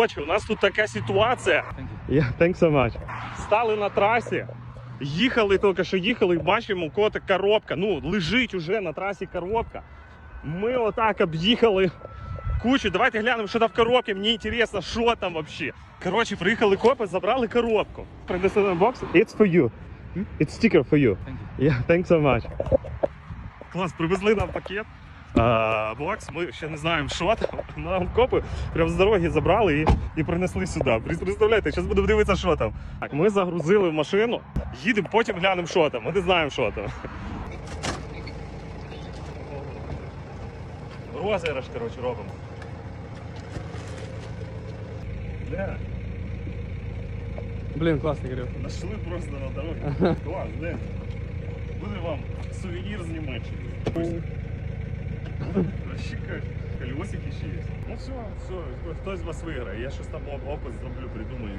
Короче, у нас тут така ситуація. Yeah, thanks so much. Стали на трасі, їхали тільки що їхали, і бачимо, у кого-то коробка. Ну, лежить уже на трасі коробка. Ми отак об'їхали кучу. Давайте глянемо, що там в коробці. Мені цікаво, що там взагалі. Коротше, приїхали копи, забрали коробку. Принесли на бокс. It's for you. It's sticker for you. Thank you. Yeah, thanks so much. Клас, привезли нам пакет. А, бокс, ми ще не знаємо, що там. Нам копи прям з дороги забрали і, і принесли сюди. Представляєте, зараз будемо дивитися, що там. Так, ми загрузили в машину, їдемо, потім глянемо, що там. Ми не знаємо, що там. Розіграш, коротше, робимо. Де? Блін, класний Кирил. Нашли просто на дорогі. Клас, де? Буде вам сувенір з Німеччини. Колесики ще є. Ну все, все, хтось з вас виграє. Я щось там оп- опис зроблю, придумаю.